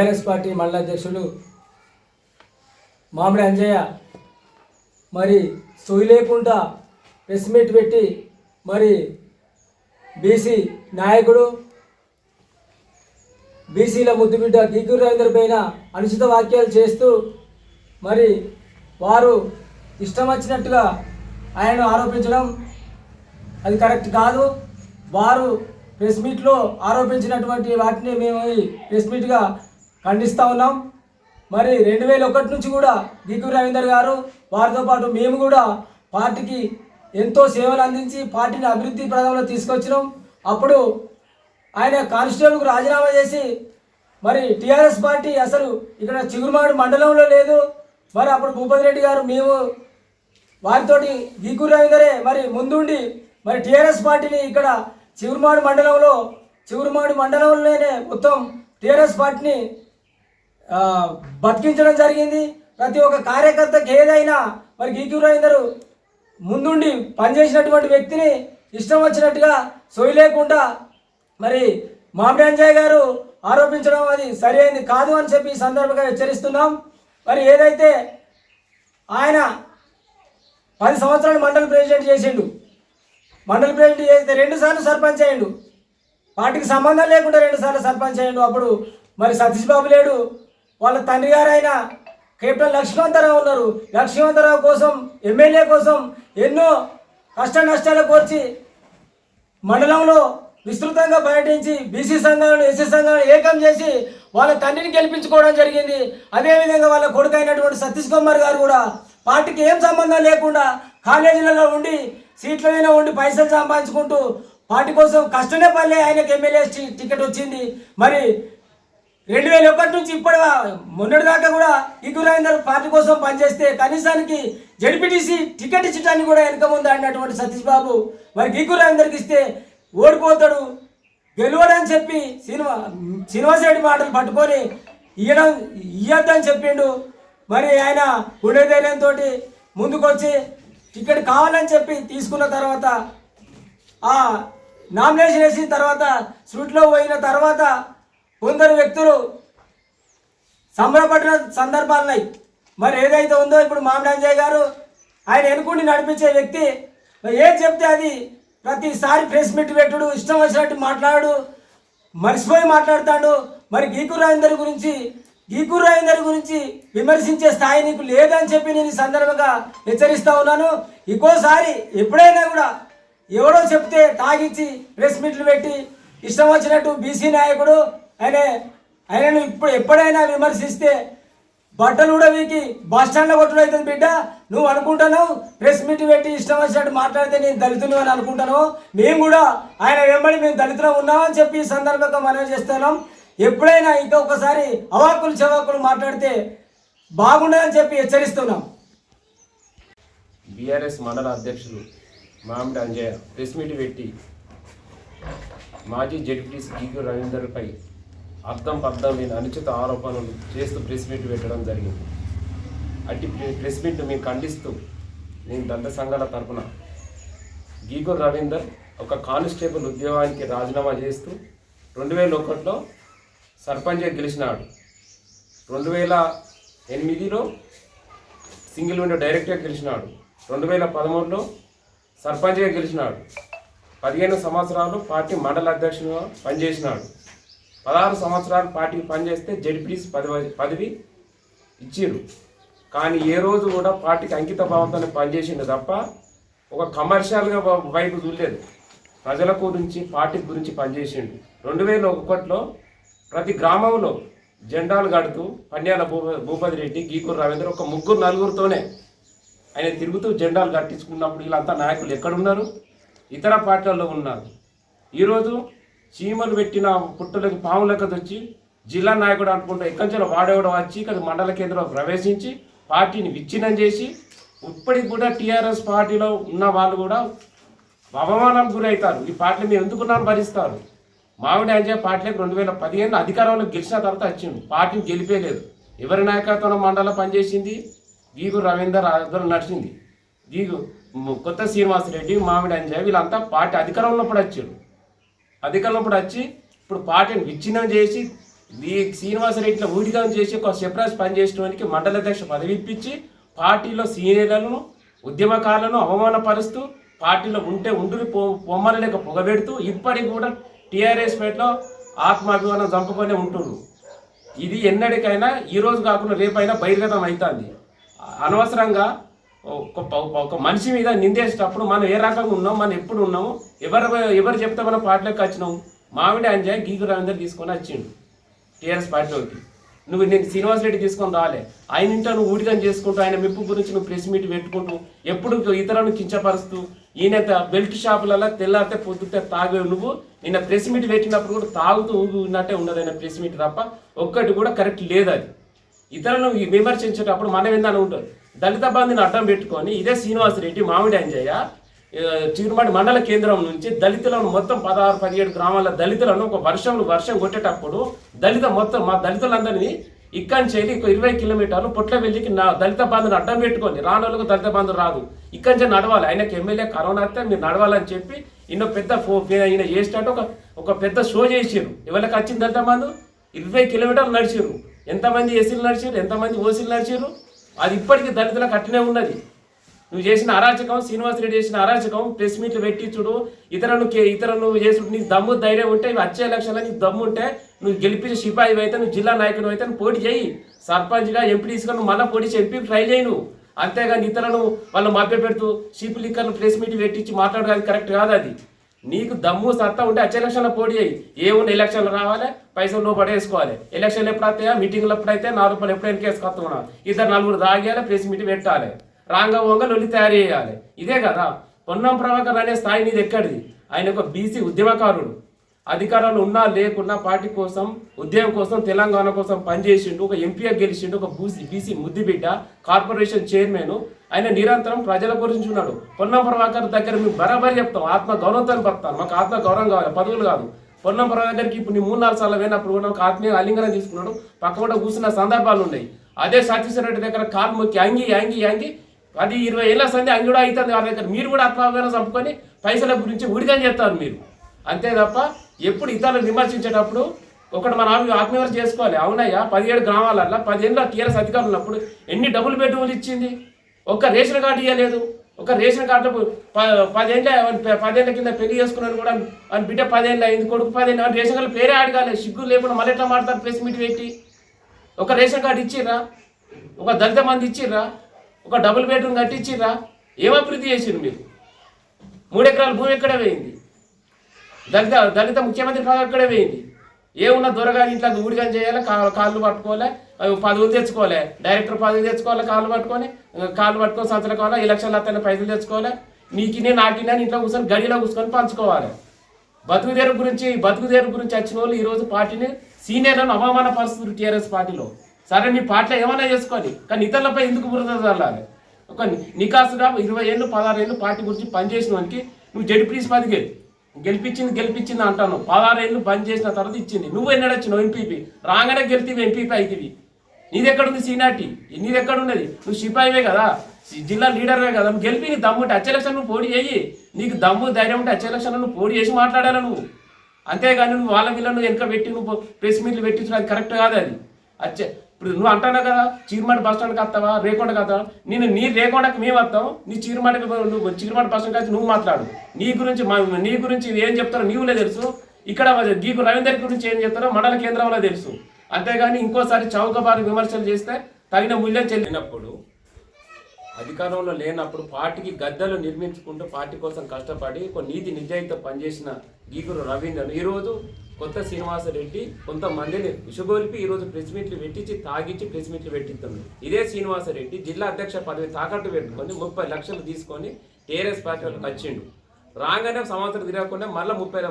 BRS party మండల అధ్యక్షులు మామిడి అంజయ్య మరి సొయి లేకుండా ప్రెస్ మీట్ పెట్టి మరి బీసీ నాయకుడు బీసీల ముద్దుబిడ్డ గీకు రవీంద్ర పైన అనుచిత వాక్యాలు చేస్తూ మరి వారు ఇష్టం వచ్చినట్టుగా ఆయనను ఆరోపించడం అది కరెక్ట్ కాదు. వారు ప్రెస్ మీట్లో ఆరోపించినటువంటి వాటిని మేము ఈ ప్రెస్ మీట్గా ఖండిస్తూ ఉన్నాం. మరి రెండు వేల ఒకటి నుంచి కూడా దిగు రవీందర్ గారు వారితో పాటు మేము కూడా పార్టీకి ఎంతో సేవలు అందించి పార్టీని అభివృద్ధి ప్రదంలో తీసుకొచ్చినాం. అప్పుడు ఆయన కానిస్టేబుల్కు రాజీనామా చేసి మరి టీఆర్ఎస్ పార్టీ అసలు ఇక్కడ చిగురుమాడు మండలంలో లేదు. మరి అప్పుడు భూపతి రెడ్డి గారు మేము వారితోటి గీకూరు రవీందరే మరి ముందుండి మరి టీఆర్ఎస్ పార్టీని ఇక్కడ చిగురుమాడు మండలంలో చిగురుమాడు మండలంలోనే మొత్తం టీఆర్ఎస్ పార్టీని బతికించడం జరిగింది. ప్రతి ఒక్క కార్యకర్తకి ఏదైనా మరి గీకు ముందుండి పనిచేసినటువంటి వ్యక్తిని ఇష్టం వచ్చినట్టుగా సోయి లేకుండా మరి మామిడి గారు ఆరోపించడం అది సరైనది కాదు అని చెప్పి ఈ సందర్భంగా హెచ్చరిస్తున్నాం. మరి ఏదైతే ఆయన పది సంవత్సరాలు మండల ప్రెసిడెంట్ చేసిండు మండల ప్రెసిడెంట్ చేస్తే రెండు సార్లు సర్పంచ్ అయ్యిండు. పార్టీకి సంబంధం లేకుండా రెండు సార్లు సర్పంచ్ అయ్యిండు. అప్పుడు మరి సతీష్ బాబు లేడు వాళ్ళ తండ్రి గారు ఆయన కెప్టెన్ లక్ష్మణరావు ఉన్నారు. లక్ష్మణరావు కోసం ఎమ్మెల్యే కోసం ఎన్నో కష్ట నష్టాలు కోర్చి మండలంలో విస్తృతంగా పర్యటించి బీసీ సంఘాలను ఎస్సీ సంఘాలను ఏకం చేసి వాళ్ళ తండ్రిని గెలిపించుకోవడం జరిగింది. అదేవిధంగా వాళ్ళ కొడుకు అయినటువంటి సతీష్ కుమార్ గారు కూడా పార్టీకి ఏం సంబంధం లేకుండా కాలేజీలలో ఉండి సీట్ల ఉండి పైసలు సంపాదించుకుంటూ పార్టీ కోసం కష్టమే పల్లె ఆయనకు ఎమ్మెల్యే టికెట్ వచ్చింది. మరి రెండు వేల ఒకటి నుంచి ఇప్పటి మొన్నటి దాకా కూడా ఈ పార్టీ కోసం పనిచేస్తే కనీసానికి జడ్పీటీసీ టికెట్ ఇచ్చడానికి కూడా వెనక ముందు అన్నటువంటి సతీష్ బాబు మరి గీకు ఇస్తే ఓడిపోతాడు. గెలవడని చెప్పి సినిమా శ్రీనివాస్ రెడ్డి మాటలు పట్టుకొని ఇయ్యడం ఇయ్యొద్దని చెప్పిండు. మరి ఆయన గుండె ధైర్యంతో ముందుకొచ్చి టికెట్ కావాలని చెప్పి తీసుకున్న తర్వాత ఆ నామినేషన్ వేసిన తర్వాత సూట్లో పోయిన తర్వాత కొందరు వ్యక్తులు సంబరపడిన సందర్భాలు ఉన్నాయి. మరి ఏదైతే ఉందో ఇప్పుడు మామిడి గారు ఆయన ఎన్నుకుని నడిపించే వ్యక్తి ఏం చెప్తే అది ప్రతిసారి ప్రెస్ మీట్ పెట్టుడు ఇష్టం వచ్చినట్టు మాట్లాడు మర్చిపోయి మాట్లాడతాడు. మరి గీకు రాజేందర్ గురించి గీకు రాజేందర్ గురించి విమర్శించే స్థాయి నీకు లేదని చెప్పి నేను ఈ సందర్భంగా హెచ్చరిస్తూ ఉన్నాను. ఇంకోసారి ఎప్పుడైనా కూడా ఎవడో చెప్తే తాగిచ్చి ప్రెస్ మీట్లు పెట్టి ఇష్టం వచ్చినట్టు బీసీ నాయకుడు ఆయన ఆయనను ఇప్పుడు ఎప్పుడైనా విమర్శిస్తే బట్టలు కూడా వీకి బస్ స్టాండ్లో కొట్టుడు అవుతుంది బిడ్డ. నువ్వు అనుకుంటున్నావు ప్రెస్ మీట్ పెట్టి ఇష్టం వచ్చినట్టు మాట్లాడితే నేను దళితులు అని అనుకుంటాను మేము కూడా ఆయన వెంబడి మేము దళితులు ఉన్నామని చెప్పి ఈ సందర్భంగా మనవి చేస్తున్నాం. ఎప్పుడైనా ఇంకా ఒకసారి అవాకులు చవాకులు మాట్లాడితే బాగుండదని చెప్పి హెచ్చరిస్తున్నాం. బీఆర్ఎస్ మండల అధ్యక్షులు మామిడి అంజయ్య ప్రెస్ మీట్ పెట్టి మాజీ జడ్పీటీసీ గీగు రవీందర్పై అర్థం పర్థం లేని అనుచిత ఆరోపణలు చేస్తూ ప్రెస్ మీట్ పెట్టడం జరిగింది. అట్టి ప్రెస్ మీట్ మేము ఖండిస్తూ నేను దంత సంఘాల తరపున గీగు రవీందర్ ఒక కానిస్టేబుల్ ఉద్యోగానికి రాజీనామా చేస్తూ రెండు వేల ఒకటిలో సర్పంచ్గా గెలిచినాడు. రెండు వేల ఎనిమిదిలో సింగిల్ విండో డైరెక్ట్గా గెలిచినాడు. రెండు వేల పదమూడులో సర్పంచ్గా గెలిచినాడు. పదిహేను సంవత్సరాలు పార్టీ మండల అధ్యక్షునిగా పనిచేసినాడు. పదహారు సంవత్సరాలు పార్టీకి పనిచేస్తే జడ్పీటీసీ పదవి పదవి ఇచ్చిర్రు. కానీ ఏ రోజు కూడా పార్టీకి అంకిత భావంతో పనిచేసిండు తప్ప ఒక కమర్షియల్గా వైపు చూడలేదు. ప్రజల గురించి పార్టీ గురించి పనిచేసిండు. రెండు వేల ఒకటిలో ప్రతి గ్రామంలో జెండాలు కడుతూ పన్యాల భూ భూపతి రెడ్డి గీకూరు రవీంద్ర ఒక ముగ్గురు నలుగురితోనే ఆయన తిరుగుతూ జెండాలు కట్టించుకున్నప్పుడు వీళ్ళంతా నాయకులు ఎక్కడున్నారు? ఇతర పార్టీల్లో ఉన్నారు. ఈరోజు చీమలు పెట్టిన పుట్టలకి పాములకి వచ్చి జిల్లా నాయకుడు అనుకుంటే ఎక్కడి వాడేవాడు వచ్చి ఇక్కడ మండల కేంద్రంలో ప్రవేశించి పార్టీని విచ్ఛిన్నం చేసి ఇప్పటికి కూడా టీఆర్ఎస్ పార్టీలో ఉన్న వాళ్ళు కూడా అవమానాలకు గురవుతారు ఈ పార్టీ మీరు ఎందుకున్నాను భరిస్తారు? మామిడి అంజయ్ పార్టీలకు రెండు వేల పదిహేను అధికారంలో గెలిచిన తర్వాత వచ్చిండు. పార్టీని గెలిపేలేదు ఎవరి నాయకత్వం మండలం పనిచేసింది? గీగు రవీందర్ ఆధ్వర్యంలో నడిచింది. గీగు కొత్త శ్రీనివాసరెడ్డి మామిడి అంజయ్ వీళ్ళంతా పార్టీ అధికారంలో ఉన్నప్పుడు వచ్చారు అధికారంలో వచ్చి ఇప్పుడు పార్టీని విచ్ఛిన్నం చేసి ఈ శ్రీనివాసరెడ్డిలో ఊడిగా చేసి ఒక సెపరేట్ పని మండల అధ్యక్ష పదవి ఇప్పించి పార్టీలో సీనియర్లను ఉద్యమకారులను అవమానపరుస్తూ పార్టీలో ఉంటే ఉండుని పొ పొమ్మలలేక పొగబెడుతూ ఇప్పటికి కూడా టీఆర్ఎస్ పేటలో ఆత్మాభిమానం చంపుకొని ఉంటుండు ఇది ఎన్నటికైనా ఈరోజు కాకుండా రేపైనా బహిర్గతం అవుతుంది అనవసరంగా ఒక ఒక మనిషి మీద నిందేసేటప్పుడు మనం ఏ రకంగా ఉన్నాం మనం ఎప్పుడు ఉన్నాము ఎవరు ఎవరు చెప్తే మనం పార్టీలోకి వచ్చినాం? మామిడి అంజయ్ గీకు రవీందర్ తీసుకొని వచ్చిండు టీఆర్ఎస్ పార్టీలోకి. నువ్వు నేను శ్రీనివాస్ రెడ్డి తీసుకొని రాలే. ఆయన ఇంట్లో నువ్వు ఊడిగం చేసుకుంటూ ఆయన మెప్పు గురించి నువ్వు ప్రెస్ మీట్ పెట్టుకుంటూ ఎప్పుడు ఇతరులను కించపరుస్తూ ఈయన బెల్ట్ షాపులలో తెల్లారితే పొద్దుతే తాగే నువ్వు నిన్న ప్రెస్ మీట్ పెట్టినప్పుడు కూడా తాగుతూ ఊగి ఉన్నట్టే ఉన్నది ఆయన ప్రెస్ మీట్ తప్ప ఒక్కటి కూడా కరెక్ట్ లేదు అది. ఇతరులను విమర్శించేటప్పుడు మనం ఏందని ఉంటుంది. దళిత బంధుని అడ్డం పెట్టుకొని ఇదే శ్రీనివాస్ రెడ్డి మామిడి అంజయ్య చిరుమడి మండల కేంద్రం నుంచి దళితులను మొత్తం పదహారు పదిహేడు గ్రామాల దళితులను ఒక వర్షం వర్షం కొట్టేటప్పుడు దళిత మొత్తం మా దళితులందరినీ ఇక్కడి నుంచి వెళ్ళి ఒక ఇరవై కిలోమీటర్లు పొట్ల వెళ్ళికి నా దళిత బంధుని అడ్డం పెట్టుకోండి రానోళ్ళకు దళిత బంధు రాదు. ఇక్కడి నుంచి నడవాలి. ఆయనకి ఎమ్మెల్యే కరోనా వస్తే మీరు నడవాలని చెప్పి ఈయన పెద్ద ఫో ఈయన చేసినట్టు ఒక ఒక పెద్ద షో చేసిర్రు. ఎవరికి వచ్చింది దళిత బంధు ఇరవై కిలోమీటర్లు నడిచిర్రు. ఎంతమంది ఎస్సీలు నడిచారు ఎంతమంది ఓసీలు నడిచారు అది ఇప్పటికీ దళితులకు అట్లనే ఉన్నది. నువ్వు చేసిన అరాచకం శ్రీనివాస్ రెడ్డి చేసిన అరాచకం ప్రెస్ మీట్లు పెట్టించుడు ఇతరులను ఇతరులు చేసుడు నీకు దమ్ము ధైర్యం ఉంటే ఇవి వచ్చే ఎలక్షన్లో నీకు దమ్ము ఉంటే నువ్వు గెలిపించే సిపాయి అయితే నువ్వు జిల్లా నాయకుడు అయితే నువ్వు పోటీ చేయి. సర్పంచ్గా ఎంపీడీస్గా నువ్వు మళ్ళీ పోటీ చేయి ఎంపీ ట్రై చేయి నువ్వు. అంతేగాని ఇతరులను వాళ్ళు మభ్య పెడుతూ చీపు లిక్కర్లు ప్రెస్ మీట్ పెట్టించి మాట్లాడడానికి కరెక్ట్ కాదు అది. నీకు దమ్ము సత్తా ఉంటే వచ్చే ఎలక్షన్లో పోటీ చేయి. ఏముంది ఎలక్షన్లు రావాలి? పైసలు నువ్వు పడేసుకోవాలి ఎలక్షన్లు ఎప్పుడైతే మీటింగ్లు ఎప్పుడైతే? నాలుగు రూపాయలు ఎప్పుడైనా కేసుకొస్తున్నా ఇద్దరు నలుగురు తాగేయాలి ప్రెస్ మీట్ పెట్టాలి. రాంగ వంగ లొల్లి తయారు చేయాలి. ఇదే కదా. పొన్నం ప్రభాకర్ అనే స్థాయి నీది ఎక్కడిది ఆయన ఒక బీసీ ఉద్యమకారుడు. అధికారాలు ఉన్నా లేకున్నా పార్టీ కోసం ఉద్యమం కోసం తెలంగాణ కోసం పనిచేసిండు. ఒక ఎంపీగా గెలిచిండు. ఒక బూసీ బీసీ ముద్దిబిడ్డ కార్పొరేషన్ చైర్మన్. ఆయన నిరంతరం ప్రజల గురించి ఉన్నాడు. పొన్నం ప్రభాకర్ దగ్గర మేము బరాబరి చెప్తాం. ఆత్మ గౌరవంతో బతాను మాకు ఆత్మ గౌరవం కావాలి. పదవులు కాదు. పొన్నం ప్రభాకర్కి ఇప్పుడు నీ మూడు నాలుగు సార్లు పోయినప్పుడు కూడా ఒక ఆత్మీయ అలింగనం తీసుకున్నాడు. పక్క కూడా కూర్చున్న సందర్భాలు ఉన్నాయి. అదే సత్యశ్వర రెడ్డి దగ్గర కాలు మొక్కి అంగి అంగి అంగి అది ఇరవై ఏళ్ళ సంది అంగి కూడా అవుతుంది వాళ్ళ దగ్గర. మీరు కూడా ఆత్మాభిమానం చంపుకొని పైసల గురించి ఉడిగా చేస్తారు మీరు. అంతే తప్ప ఎప్పుడు ఇతరులను విమర్శించేటప్పుడు ఒకటి మన ఆమె ఆత్మవిమర్శ చేసుకోవాలి. అవునయ్యా పదిహేడు గ్రామాలల్లో పదిహేనులో టీఆర్ఎస్ అధికారులు ఉన్నప్పుడు ఎన్ని డబుల్ బెడ్రూమ్లు ఇచ్చింది? ఒక్క రేషన్ కార్డు ఇవ్వలేదు ఒక రేషన్ కార్డు ప- పదేళ్ళ కింద పెళ్ళి చేసుకున్నాను కూడా అని బిడ్డ పదేళ్ళు అయింది కొడుకు పదేళ్ళు అని రేషన్ కార్డు పేరే అడగాలి సిగ్గు లేకుండా మళ్ళీ ఎట్లా మాడతారు ప్రెస్ మీట్ పెట్టి? ఒక రేషన్ కార్డు ఇచ్చిర్రా? ఒక దళిత మంది ఇచ్చిర్రా? ఒక డబుల్ బెడ్రూమ్ కట్టించిర్రా ఏం అభివృద్ధి చేసిండ్రు మీరు? మూడు ఎకరాల భూమి ఎక్కడ పోయింది? దళిత దళిత ముఖ్యమంత్రి పదవి ఎక్కడ పోయింది? ఏమున్నా దొరగాని ఇంట్లో ఊడిగాని చేయాలి? కా కాళ్ళు పట్టుకోవాలి? పదవులు తెచ్చుకోవాలి డైరెక్టర్ పదవి తెచ్చుకోవాలి కాళ్ళు పట్టుకొని? కాళ్ళు పట్టుకొని సంవత్సరం కావాలి ఎలక్షన్లు వస్తాయి పైసలు తెచ్చుకోవాలి? నీకినే నాకినే అని ఇంట్లో కూర్చొని గడిలో కూర్చొని పంచుకోవాలి. బతుకు గురించి బతుకు గురించి వచ్చిన వాళ్ళు ఈరోజు పార్టీని సీనియర్లను అవమాన పరిస్థితులు టీఆర్ఎస్ పార్టీలో. సరే నీ పార్టీలో ఏమైనా చేసుకోవాలి. కానీ ఇతరులపై ఎందుకు బురద చల్లాలి ఒక నికాసుగా ఇరవై ఏళ్ళు పదహారు ఏళ్ళు పార్టీ గురించి పనిచేసిన వానికి నువ్వు జడ్పీస్ పదిగే గెలిపించింది గెలిపించింది అంటాను. పదహారు ఏళ్ళు బంద్ చేసిన తర్వాత ఇచ్చింది. నువ్వు ఎన్నడొచ్చినావు ఎంపీపీ? రాగానే గెలితీవి ఎంపీపీ అయితివి. నీదెక్కడుంది సీనార్టీ సీనాటి నువ్వు సిపాయివే కదా. జిల్లా లీడర్వే కదా. నువ్వు గెలిపి నీ దమ్ము ఉంటే వచ్చే నువ్వు పోటీ చేయి. నీకు దమ్ము ధైర్యం ఉంటే వచ్చే నువ్వు పోటీ చేసి మాట్లాడాలి నువ్వు? అంతేగాని నువ్వు వాళ్ళ వీళ్ళను వెనక పెట్టి నువ్వు ప్రెస్ మీట్లు పెట్టించడం అది కరెక్ట్ కాదు అది. అచ్చే ఇప్పుడు నువ్వు అంటున్నావు కదా చీరమాటి బస్ స్టాండ్కి వస్తావా రేకొండకి వస్తావా? నేను నీ రేకొండకి మేము వస్తాం నీ చీరమాటికి నువ్వు చీరమాటి బస్ స్టాండ్కి వచ్చి నువ్వు మాట్లాడు. నీ గురించి నీ గురించి ఏం చెప్తారో నీవులే తెలుసు. ఇక్కడ గీకు రవీందర్ గురించి ఏం చెప్తారో మండల కేంద్రంలో తెలుసు. అంతేగాని ఇంకోసారి చౌకబారి విమర్శలు చేస్తే తగిన మూల్యం చెల్లినప్పుడు అధికారంలో లేనప్పుడు పార్టీకి గద్దెలు నిర్మించుకుంటూ పార్టీ కోసం కష్టపడి ఒక నీతి నిజాయితీ పనిచేసిన గీగురు రవీంద్రను ఈరోజు కొత్త శ్రీనివాసరెడ్డి కొంతమందిని విషగోలిపి ఈరోజు ప్రెస్ మీట్లు పెట్టించి తాగించి ప్రెస్ మీట్లు పెట్టిస్తుంది ఇదే శ్రీనివాసరెడ్డి జిల్లా అధ్యక్ష పదవి తాకట్టు పెట్టుకొని ముప్పై లక్షలు తీసుకొని టీఆర్ఎస్ పార్టీ వాళ్ళకి వచ్చిండు. రాగానే సంవత్సరం తిరగకుండా మళ్ళీ ముప్పై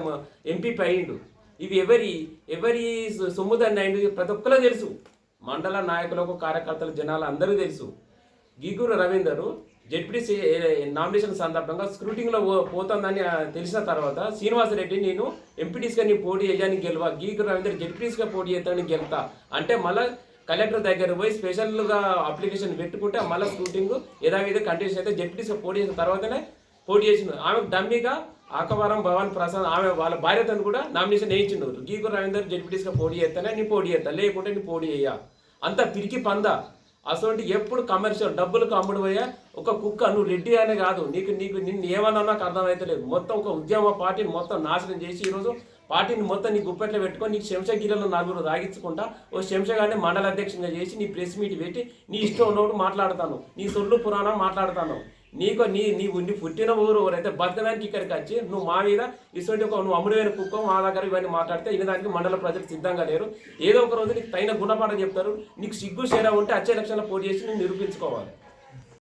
ఎంపీ అయిండు ఇవి ఎవరి ఎవరి సొ- సొమ్ముదాన్ని ప్రతి ఒక్కరూ తెలుసు. మండల నాయకులకు కార్యకర్తలు జనాలు అందరూ తెలుసు. గీగూరు రవీందర్ జడ్పీటీసీ నామినేషన్ సందర్భంగా స్క్రూటింగ్లో పో- పోతుందని తెలిసిన తర్వాత శ్రీనివాసరెడ్డి నేను ఎంపీటీస్గా నేను పోటీ చేయడానికి గెలవా గీకు రవీందర్ జడ్పీటీస్గా పోటీ చేస్తానని గెలుతా. అంటే మళ్ళీ కలెక్టర్ దగ్గర పోయి స్పెషల్గా అప్లికేషన్ పెట్టుకుంటే మళ్ళీ స్క్రూటింగ్ యథావిధ కంటిన్యూస్ అయితే జడ్పీటీస్గా పోటీ చేసిన తర్వాతనే పోటీ చేసిన. ఆమెకు డమ్మీగా ఆకవరం భవన్ ప్రసాద్ ఆమె వాళ్ళ భార్యతను కూడా నామినేషన్ వేయించిండు గీకు రవీందర్ జడ్పీటీస్గా పోటీ చేస్తానే నీ పోటీ చేస్తా లేకుంటే నీ పోటీ చేయ అంత పిరికి పంద. అసలు ఎప్పుడు కమర్షియల్ డబ్బులకు అమ్ముడు పోయా ఒక కుక్క నువ్వు రెడ్డి అనే కాదు. నీకు నీకు నిన్ను ఏమన్నా నాకు అర్థమైతలేదు మొత్తం ఒక ఉద్యమ పార్టీని మొత్తం నాశనం చేసి ఈరోజు పార్టీని మొత్తం నీ గుప్పెట్లో పెట్టుకొని నీకు శంషగిరిలో నలుగురు రాగించుకుంటా ఓ శంషగానే మండల అధ్యక్షంగా చేసి నీ ప్రెస్ మీట్ పెట్టి నీ ఇష్టం ఉన్నప్పుడు మాట్లాడతాను. నీ సొల్లు పురాణం మాట్లాడతాను. నీకు నీ నీవు నీ పుట్టిన ఊరు ఎవరైతే బతకడానికి ఇక్కడికి వచ్చి నువ్వు మా మీద ఇటువంటి ఒక నువ్వు అమ్ముడైన కుక్క మా దగ్గర ఇవన్నీ మాట్లాడితే వినడానికి మండల ప్రజలు సిద్ధంగా లేరు. ఏదో ఒక రోజు నీకు తగిన గుణపాఠం చెప్తారు. నీకు సిగ్గు షేరా ఉంటే వచ్చే ఎలక్షన్లో పోటీ చేసి నువ్వు నిరూపించుకోవాలి.